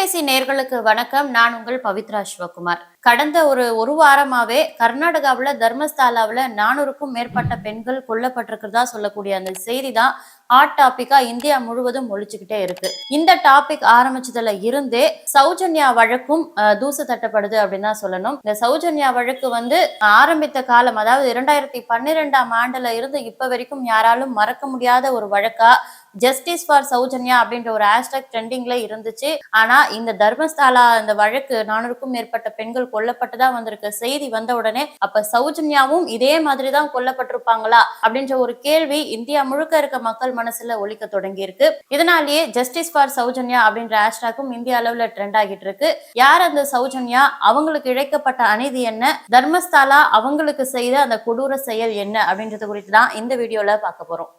தொலைபேசி நேர்களுக்கு வணக்கம். நான் உங்கள் பவித்ரா சிவகுமார். கடந்த ஒரு ஒரு வாரமாவே கர்நாடகாவில் தர்மஸ்தாலாவுல நானூறுக்கும் மேற்பட்ட பெண்கள் கொல்லப்பட்டிருக்கிறதா சொல்லக்கூடிய அந்த செய்தி தான் ஹாட் டாபிக்கா இந்தியா முழுவதும் ஒழிச்சுக்கிட்டே இருக்கு. இந்த டாபிக் ஆரம்பிச்சதுல இருந்தே சௌஜன்யா வழக்கும் தூசு தட்டப்படுது அப்படின்னு தான் சொல்லணும். இந்த சௌஜன்யா வழக்கு வந்து ஆரம்பித்த காலம் அதாவது இரண்டாயிரத்தி பன்னிரெண்டாம் ஆண்டுல இருந்து இப்ப வரைக்கும் யாராலும் மறக்க முடியாத ஒரு வழக்கா ஜஸ்டிஸ் ஃபார் சௌஜன்யா அப்படின்ற ஒரு ஹேஷ்டாக் ட்ரெண்டிங்ல இருந்துச்சு. ஆனா இந்த தர்மஸ்தாலா இந்த வழக்கு நானூறுக்கும் மேற்பட்ட பெண்கள் கொல்லப்பட்டதா வந்திருக்க. செய்தி வந்த உடனே அப்ப சௌஜன்யாவும் இதே மாதிரி தான் கொல்லப்பட்டிருப்பாங்களா? அப்படின்ற ஒரு கேள்வி இந்தியா முழுக்க இருக்க மக்கள் மனசுல ஒழிக்க தொடங்கி இருக்கு இதனாலேயே ஜஸ்டிஸ் ஃபார் சௌஜன்யா அப்படின்ற ஹேஷ்டாக்கும் இந்திய அளவுல ட்ரெண்ட் ஆகிட்டு இருக்கு யார் அந்த சௌஜன்யா? அவங்களுக்கு இழைக்கப்பட்ட அநீதி என்ன? தர்மஸ்தாலா அவங்களுக்கு செய்த அந்த கொடூர செயல் என்ன? அப்படின்றது குறித்து தான் இந்த வீடியோல பார்க்க போறோம்.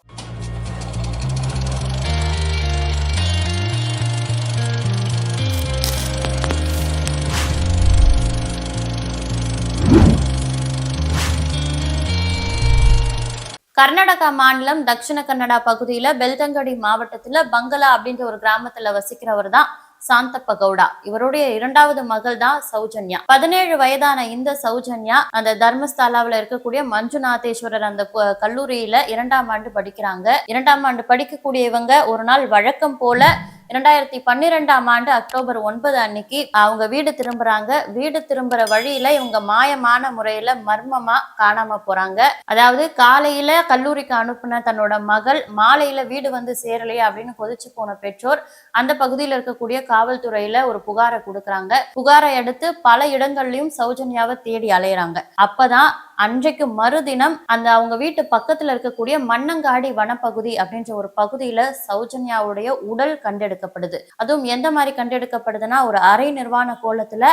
கர்நாடகா மாநிலம் தட்சிண கன்னடா பகுதியில பெல்தங்கடி மாவட்டத்துல பங்களா அப்படின்ற ஒரு கிராமத்துல வசிக்கிறவர் தான் சாந்தப்ப கவுடா இவருடைய இரண்டாவது மகள் தான் சௌஜன்யா. பதினேழு வயதான இந்த சௌஜன்யா அந்த தர்மஸ்தாலாவில் இருக்கக்கூடிய மஞ்சுநாதேஸ்வரர் அந்த கல்லூரியில இரண்டாம் ஆண்டு படிக்கிறாங்க. இரண்டாம் ஆண்டு படிக்கக்கூடிய இவங்க ஒரு நாள் வழக்கம் போல இரண்டாயிரத்தி பன்னிரெண்டாம் ஆண்டு அக்டோபர் ஒன்பது அன்னைக்கு அவங்க வீடு திரும்புறாங்க. வீடு திரும்புற வழியில இவங்க மாயமான முறையில மர்மமா காணாம போறாங்க. அதாவது காலையில கல்லூரிக்கு அனுப்புன தன்னோட மகள் மாலையில வீடு வந்து சேரலையே அப்படின்னு கொதிச்சு போன பெற்றோர் அந்த பகுதியில் இருக்கக்கூடிய காவல்துறையில ஒரு புகாரை கொடுக்குறாங்க. புகாரை அடுத்து பல இடங்கள்லயும் சௌஜன்யாவை தேடி அலையறாங்க. அப்பதான் அன்றைக்கு மறுதினம் அந்த அவங்க வீட்டு பக்கத்துல இருக்கக்கூடிய மண்ணங்காடி வனப்பகுதி அப்படின்ற ஒரு பகுதியில சௌஜன்யாவுடைய உடல் கண்டெடுக்கப்படுது. அதுவும் எந்த மாதிரி கண்டெடுக்கப்படுதுன்னா ஒரு அரை நிர்வாண கோலத்துல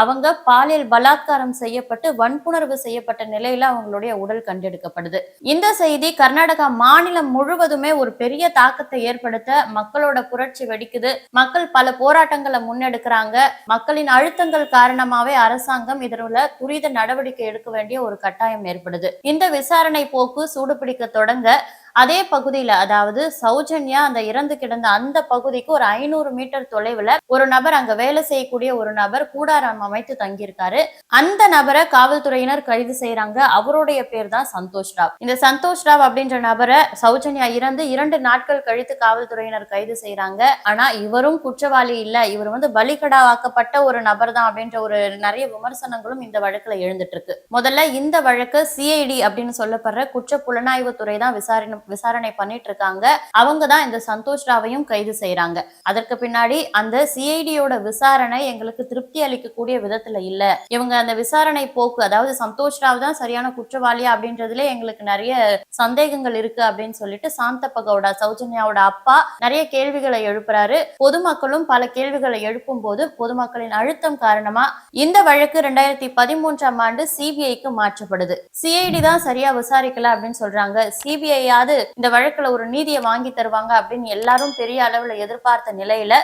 அவங்க பாலியல் பலாத்காரம் செய்யப்பட்டு வன்புணர்வு செய்யப்பட்ட நிலையில அவங்களுடைய உடல் கண்டெடுக்கப்படுது. இந்த செய்தி கர்நாடகா மாநிலம் முழுவதுமே ஒரு பெரிய தாக்கத்தை ஏற்படுத்த மக்களோட புரட்சி வெடிக்குது. மக்கள் பல போராட்டங்களை முன்னெடுக்கிறாங்க. மக்களின் அழுத்தங்கள் காரணமாவே அரசாங்கம் இதில் துரித நடவடிக்கை எடுக்க வேண்டிய ஒரு கட்டாயம் ஏற்படுது. இந்த விசாரணை போக்கு சூடுபிடிக்க தொடங்க அதே பகுதியில அதாவது சௌஜன்யா அந்த இறந்து கிடந்த அந்த பகுதிக்கு ஒரு ஐநூறு மீட்டர் தொலைவுல ஒரு நபர் அங்க வேலை செய்யக்கூடிய ஒரு நபர் கூடாரம் அமைத்து தங்கியிருக்காரு. அந்த நபரை காவல்துறையினர் கைது செய்யறாங்க அவருடைய பேர் தான் சந்தோஷ் ராவ். இந்த சந்தோஷ் ராவ் அப்படின்ற நபரை சௌஜன்யா இறந்து இரண்டு நாட்கள் கழித்து காவல்துறையினர் கைது செய்யறாங்க ஆனா இவரும் குற்றவாளி இல்ல. இவர் வந்து பலிகடாவாக்கப்பட்ட ஒரு நபர் தான் அப்படின்ற ஒரு நிறைய விமர்சனங்களும் இந்த வழக்குல எழுந்துட்டு இருக்கு. முதல்ல இந்த வழக்கு சிஐடி அப்படின்னு சொல்லப்படுற குற்ற புலனாய்வு துறை தான் விசாரணை விசாரணை பண்ணிட்டு இருக்காங்க அவங்க தான் இந்த சந்தோஷ் ராவையும் கைது செய்யறாங்க அதற்கு பின்னாடி அந்த சிஐடியோட விசாரணை எங்களுக்கு திருப்தி அளிக்கக்கூடிய விதத்துல இல்ல. இவங்க அந்த விசாரணை போக்கு அதாவது சந்தோஷ் ராவ் தான் சரியான குற்றவாளியா அப்படின்றதுல எங்களுக்கு நிறைய சந்தேகங்கள் இருக்கு அப்படின்னு சொல்லிட்டு சாந்தப்ப கவுடா சௌஜன்யாவோட அப்பா நிறைய கேள்விகளை எழுப்புறாரு. பொதுமக்களும் பல கேள்விகளை எழுப்பும் போது பொதுமக்களின் அழுத்தம் காரணமா இந்த வழக்கு ரெண்டாயிரத்தி பதிமூன்றாம் ஆண்டு சிபிஐக்கு மாற்றப்படுது. சிஐடி தான் சரியா விசாரிக்கல அப்படின்னு சொல்றாங்க. சிபிஐயாவது இந்த வழக்குல ஒரு நீதியை வாங்கி தருவாங்க அப்படின்னு எல்லாரும் பெரிய அளவுல எதிர்பார்த்த நிலையில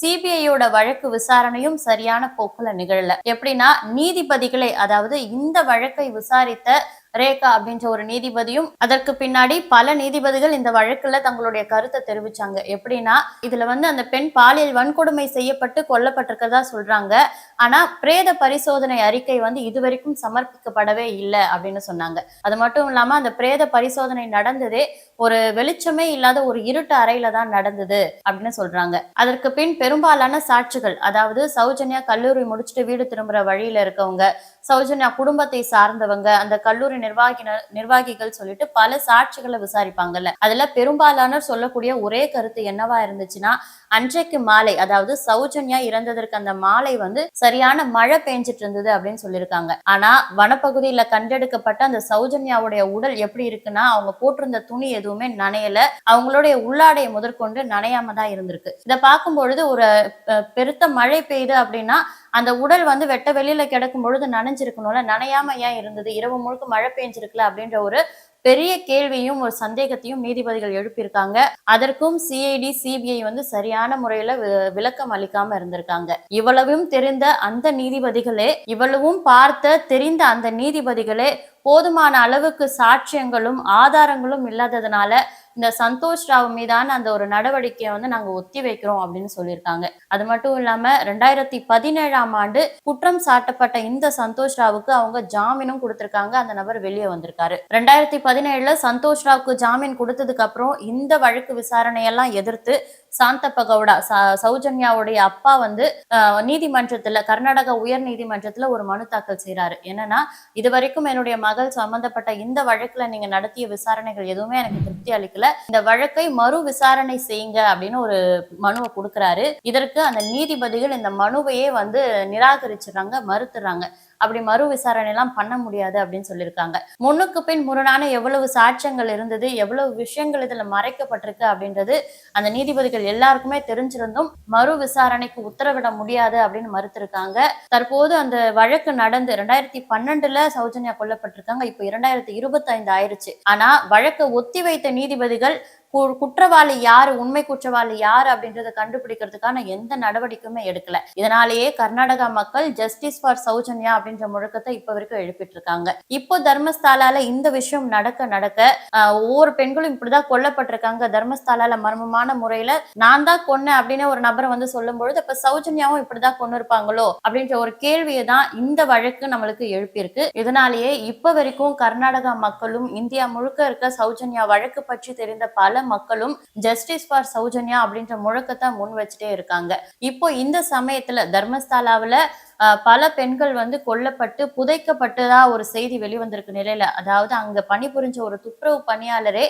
சிபிஐயோட வழக்கு விசாரணையும் சரியான போக்குல நிகழல. எப்படின்னா நீதிபதிகளை அதாவது இந்த வழக்கை விசாரித்த ரேகா அப்படின்ற ஒரு நீதிபதியும் அதற்கு பின்னாடி பல நீதிபதிகள் இந்த வழக்குல தங்களுடைய கருத்தை தெரிவிச்சாங்க. எப்படின்னா இதுல வந்து அந்த பெண் பாலியல் வன்கொடுமை செய்யப்பட்டு கொல்லப்பட்டிருக்கிறதா சொல்றாங்க. ஆனா பிரேத பரிசோதனை அறிக்கை வந்து இதுவரைக்கும் சமர்ப்பிக்கப்படவே இல்லை அப்படின்னு சொன்னாங்க. அது மட்டும் இல்லாம அந்த பிரேத பரிசோதனை நடந்ததே ஒரு வெளிச்சமே இல்லாத ஒரு இருட்டு அறையில தான் நடந்தது அப்படின்னு சொல்றாங்க. அதற்கு பின் பெரும்பாலான சாட்சிகள் அதாவது சௌஜன்யா கல்லூரி முடிச்சுட்டு வீடு திரும்புற வழியில இருக்கவங்க சௌஜன்யா குடும்பத்தை சார்ந்தவங்க அந்த கல்லூரி நிர்வாகினர் நிர்வாகிகள் சொல்லிட்டு பல சாட்சிகளை விசாரிப்பாங்கல்ல. அதுல பெரும்பாலானோர் சொல்லக்கூடிய ஒரே கருத்து என்னவா இருந்துச்சுன்னா அன்றைக்கு மாலை அதாவது சௌஜன்யா இறந்ததற்கு அந்த மாலை வந்து சரியான மழை பெஞ்சிட்டு இருந்தது அப்படின்னு சொல்லியிருக்காங்க. ஆனா வனப்பகுதியில கண்டெடுக்கப்பட்ட அந்த சௌஜன்யாவுடைய உடல் எப்படி இருக்குன்னா அவங்க போட்டிருந்த துணி எதுவுமே நனையல. அவங்களுடைய உள்ளாடையை முதற்கொண்டு நனையாம தான் இருந்திருக்கு. இதை பார்க்கும் பொழுது ஒரு பெருத்த மழை பெய்யுது அப்படின்னா அந்த உடல் வந்து வெட்ட வெளியில கிடக்கும் பொழுது நனைஞ்சிருக்கணும்ல. நனையாம ஏன் இருந்தது? இரவு முழுக்க மழை பெஞ்சிருக்குல அப்படின்ற ஒரு பெரிய கேள்வியும் ஒரு சந்தேகத்தையும் நீதிபதிகள் எழுப்பியிருக்காங்க. அதற்கும் சிஐடி சிபிஐ வந்து சரியான முறையில வி- விளக்கம் அளிக்காம இருந்திருக்காங்க. இவ்வளவும் தெரிந்த அந்த நீதிபதிகளே இவ்வளவும் பார்த்த தெரிந்த அந்த நீதிபதிகளே போதுமான அளவுக்கு சாட்சியங்களும் ஆதாரங்களும் இல்லாததுனால இந்த சந்தோஷ் ராவ் மீதான அந்த ஒரு நடவடிக்கையை வந்து நாங்க ஒத்தி வைக்கிறோம் அப்படின்னு சொல்லியிருக்காங்க. அது மட்டும் இல்லாம ரெண்டாயிரத்தி பதினேழாம் ஆண்டு குற்றம் சாட்டப்பட்ட இந்த சந்தோஷ் ராவுக்கு அவங்க ஜாமீனும் கொடுத்திருக்காங்க. அந்த நபர் வெளியே வந்திருக்காரு. ரெண்டாயிரத்தி பதினேழுல சந்தோஷ் ராவுக்கு ஜாமீன் கொடுத்ததுக்கு அப்புறம் இந்த வழக்கு விசாரணையெல்லாம் எதிர்த்து சாந்தப்ப கவுடா சௌஜன்யாவுடைய அப்பா வந்து நீதிமன்றத்துல கர்நாடக உயர் நீதிமன்றத்துல ஒரு மனு தாக்கல் செய்யறாரு என்னன்னா இது வரைக்கும் என்னுடைய மகள் சம்பந்தப்பட்ட இந்த வழக்குல நீங்க நடத்திய விசாரணைகள் எதுவுமே எனக்கு திருப்தி அளிக்கல. இந்த வழக்கை மறு விசாரணை செய்யுங்க அப்படின்னு ஒரு மனுவை கொடுக்கறாரு. இதற்கு அந்த நீதிபதிகள் இந்த மனுவையே வந்து நிராகரிச்சிடுறாங்க மறுத்துறாங்க அப்படி மறு விசாரணை எல்லாம் பண்ண முடியாது அப்படின்னு சொல்லியிருக்காங்க. முன்னுக்கு பின் முரணான எவ்வளவு சாட்சியங்கள் இருந்தது எவ்வளவு விஷயங்கள் இதுல மறைக்கப்பட்டிருக்கு அப்படின்றது அந்த நீதிபதிகள் எல்லாருக்குமே தெரிஞ்சிருந்தும் மறு விசாரணைக்கு உத்தரவிட முடியாது அப்படின்னு மறுத்திருக்காங்க. தற்போது அந்த வழக்கு நடந்து ரெண்டாயிரத்தி பன்னெண்டுல சௌஜன்யா கொல்லப்பட்டிருக்காங்க. இப்போ இரண்டாயிரத்தி இருபத்தி ஐந்து ஆயிருச்சு. ஆனா வழக்கை ஒத்தி வைத்த நீதிபதிகள் குற்றவாளி யாரு உண்மை குற்றவாளி யாரு அப்படின்றத கண்டுபிடிக்கிறதுக்கான எந்த நடவடிக்கையுமே எடுக்கல. இதனாலேயே கர்நாடகா மக்கள் ஜஸ்டிஸ் ஃபார் சௌஜன்யா அப்படின்ற முழக்கத்தை இப்ப வரைக்கும் எழுப்பிட்டு இருக்காங்க இப்போ தர்மஸ்தாலால இந்த விஷயம் நடக்க நடக்க ஒவ்வொரு பெண்களும் இப்படிதான் கொல்லப்பட்டிருக்காங்க. தர்மஸ்தாலால மர்மமான முறையில நான் தான் கொன்னேன் அப்படின்னு ஒரு நபரை வந்து சொல்லும் பொழுது இப்ப சௌஜன்யாவும் இப்படிதான் கொண்டு இருப்பாங்களோ அப்படின்ற ஒரு கேள்வியை தான் இந்த வழக்கு நம்மளுக்கு எழுப்பியிருக்கு. இதனாலேயே இப்ப வரைக்கும் கர்நாடகா மக்களும் இந்தியா முழுக்க இருக்க சௌஜன்யா வழக்கு பற்றி தெரிந்த பல மக்களும் ஜஸ்டிஸ் ஃபார் சௌஜன்யா அப்படின்ற முழக்கத்தை முன் வச்சுட்டே இருக்காங்க. இப்போ இந்த சமயத்துல தர்மஸ்தாலாவில பல பெண்கள் வந்து கொல்லப்பட்டு புதைக்கப்பட்டதா ஒரு செய்தி வெளிவந்திருக்கு நிலையில அதாவது அங்க பணிபுரிஞ்ச ஒரு துப்புரவு பணியாளரே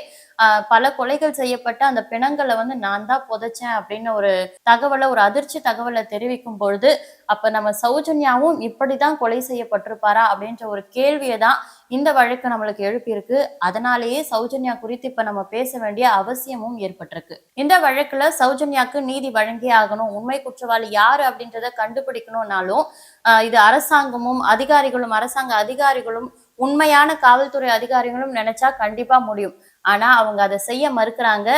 பல கொலைகள் செய்யப்பட்ட அந்த பிணங்களை வந்து நான் தான் புதைச்சேன் அப்படின்னு ஒரு தகவலை ஒரு அதிர்ச்சி தகவலை தெரிவிக்கும் பொழுது அப்ப நம்ம சௌஜன்யாவும் இப்படிதான் கொலை செய்யப்பட்டிருப்பாரா அப்படின்ற ஒரு கேள்வியை தான் இந்த வழக்கு நம்மளுக்கு எழுப்பியிருக்கு. அதனாலேயே சௌஜன்யா குறித்து இப்ப நம்ம பேச வேண்டிய அவசியமும் ஏற்பட்டிருக்கு. இந்த வழக்குல சௌஜன்யாக்கு நீதி வழங்கியே ஆகணும். உண்மை குற்றவாளி யாரு அப்படின்றத கண்டுபிடிக்கணும்னாலும் இது அரசாங்கமும் அதிகாரிகளும் அரசாங்க அதிகாரிகளும் உண்மையான காவல்துறை அதிகாரிகளும் நினைச்சா கண்டிப்பா முடியும். ஆனா அவங்க அதை செய்ய மறுக்கிறாங்க.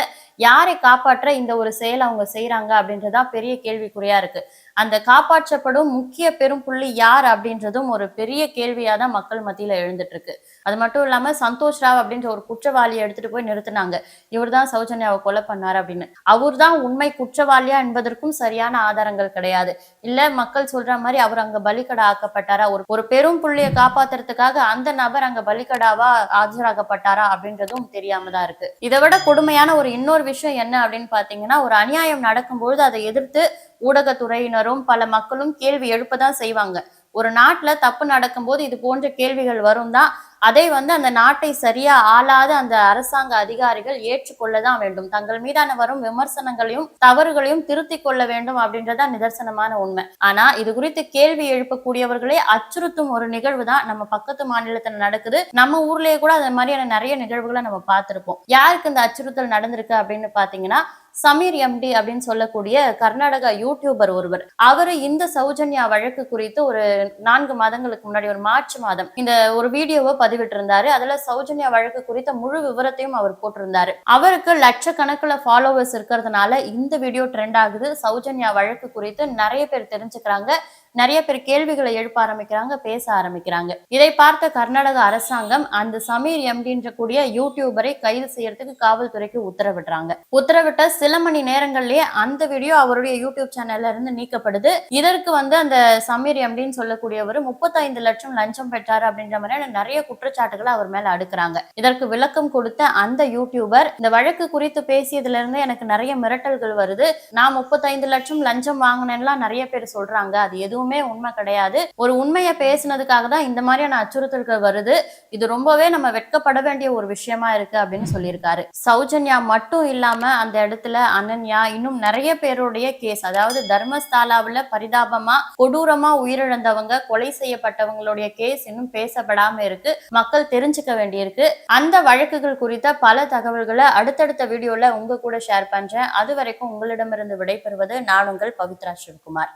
யாரை காப்பாற்ற இந்த ஒரு செயல் அவங்க செய்யறாங்க அப்படின்றதா பெரிய கேள்விக்குறியா இருக்கு. அந்த காப்பாற்றப்படும் முக்கிய பெரும் புள்ளி யார் அப்படின்றதும் ஒரு பெரிய கேள்வியா தான் மக்கள் மத்தியில எழுந்துட்டு இருக்கு. அது மட்டும் இல்லாம சந்தோஷ் ராவ் அப்படின்ற ஒரு குற்றவாளியை எடுத்துட்டு போய் நிறுத்தினாங்க. இவர்தான் சௌஜன்யாவை கொலை பண்ணாரு அப்படின்னு. அவர்தான் உண்மை குற்றவாளியா என்பதற்கும் சரியான ஆதாரங்கள் கிடையாது. இல்ல மக்கள் சொல்ற மாதிரி அவர் அங்க பலிக்கடா ஆக்கப்பட்டாரா? ஒரு ஒரு பெரும் புள்ளியை காப்பாத்துறதுக்காக அந்த நபர் அங்க பலிக்கடாவா ஆஜராகப்பட்டாரா அப்படின்றதும் தெரியாம தான் இருக்கு. இதை விட கொடுமையான ஒரு இன்னொரு விஷயம் என்ன அப்படின்னு பாத்தீங்கன்னா ஒரு அநியாயம் நடக்கும்பொழுது அதை எதிர்த்து ஊடகத்துறையினரும் பல மக்களும் கேள்வி எழுப்பதான் செய்வாங்க. ஒரு நாட்டுல தப்பு நடக்கும்போது இது போன்ற கேள்விகள் வரும் தான் அதை வந்து அந்த நாட்டை சரியா ஆளாத அந்த அரசாங்க அதிகாரிகள் ஏற்றுக்கொள்ளதான் வேண்டும். தங்கள் மீதான வரும் விமர்சனங்களையும் தவறுகளையும் திருத்திக் கொள்ள வேண்டும் அப்படின்றதா நிதர்சனமான உண்மை. ஆனா இது குறித்து கேள்வி எழுப்பக்கூடியவர்களே அச்சுறுத்தும் ஒரு நிகழ்வு தான் நம்ம பக்கத்து மாநிலத்துல நடக்குது. நம்ம ஊர்லயே கூட அந்த மாதிரியான நிறைய நிகழ்வுகளை நம்ம பார்த்திருப்போம். யாருக்கு இந்த அச்சுறுத்தல் நடந்திருக்கு அப்படின்னு பாத்தீங்கன்னா சமீர் எம்டி அப்படின்னு சொல்லக்கூடிய கர்நாடகா யூடியூபர் ஒருவர். அவர் இந்த சௌஜன்யா வழக்கு குறித்து ஒரு நான்கு மாதங்களுக்கு முன்னாடி ஒரு மார்ச் மாதம் இந்த ஒரு வீடியோவை பதிவிட்டிருந்தாரு. அதுல சௌஜன்யா வழக்கு குறித்த முழு விவரத்தையும் அவர் போட்டிருந்தாரு. அவருக்கு லட்சக்கணக்கில் ஃபாலோவர்ஸ் இருக்கிறதுனால இந்த வீடியோ ட்ரெண்ட் ஆகுது. சௌஜன்யா வழக்கு குறித்து நிறைய பேர் தெரிஞ்சுக்கிறாங்க. நிறைய பேர் கேள்விகளை எழுப்ப ஆரம்பிக்கிறாங்க பேச ஆரம்பிக்கிறாங்க. இதை பார்த்த கர்நாடக அரசாங்கம் அந்த சமீர் எம்டின்ற கூடிய யூடியூபரை கைது செய்யறதுக்கு காவல்துறைக்கு உத்தரவிடுறாங்க. உத்தரவிட்ட சில மணி நேரங்கள்லயே அந்த வீடியோ அவருடைய யூடியூப் சேனல்ல இருந்து நீக்கப்படுது. இதற்கு வந்து அந்த சமீர் எம்டின்னு சொல்லக்கூடியவர் முப்பத்தைந்து லட்சம் லஞ்சம் பெற்றார் அப்படின்ற மாதிரியான நிறைய குற்றச்சாட்டுகளை அவர் மேல அடுக்கிறாங்க. இதற்கு விளக்கம் கொடுத்த அந்த யூடியூபர் இந்த வழக்கு குறித்து பேசியதுல இருந்து எனக்கு நிறைய மிரட்டல்கள் வருது. நான் முப்பத்தைந்து லட்சம் லஞ்சம் வாங்கினேன்லாம் நிறைய பேர் சொல்றாங்க. அது எதுவும் எதுவுமே உண்மை கிடையாது. ஒரு உண்மையை பேசுனதுக்காக தான் இந்த மாதிரியான அச்சுறுத்தல்கள் வருது. இது ரொம்பவே நம்ம வெட்கப்பட வேண்டிய ஒரு விஷயமா இருக்கு அப்படின்னு சொல்லியிருக்காரு. சௌஜன்யா மட்டும் இல்லாம அந்த இடத்துல அனன்யா இன்னும் நிறைய பேருடைய கேஸ் அதாவது தர்மஸ்தாலாவுல பரிதாபமா கொடூரமா உயிரிழந்தவங்க கொலை செய்யப்பட்டவங்களுடைய கேஸ் இன்னும் பேசப்படாம இருக்கு. மக்கள் தெரிஞ்சுக்க வேண்டியிருக்கு. அந்த வழக்குகள் குறித்த பல தகவல்களை அடுத்தடுத்த வீடியோல உங்க கூட ஷேர் பண்றேன். அது வரைக்கும் உங்களிடமிருந்து விடைபெறுவது நான் உங்கள் பவித்ரா சிவகுமார்.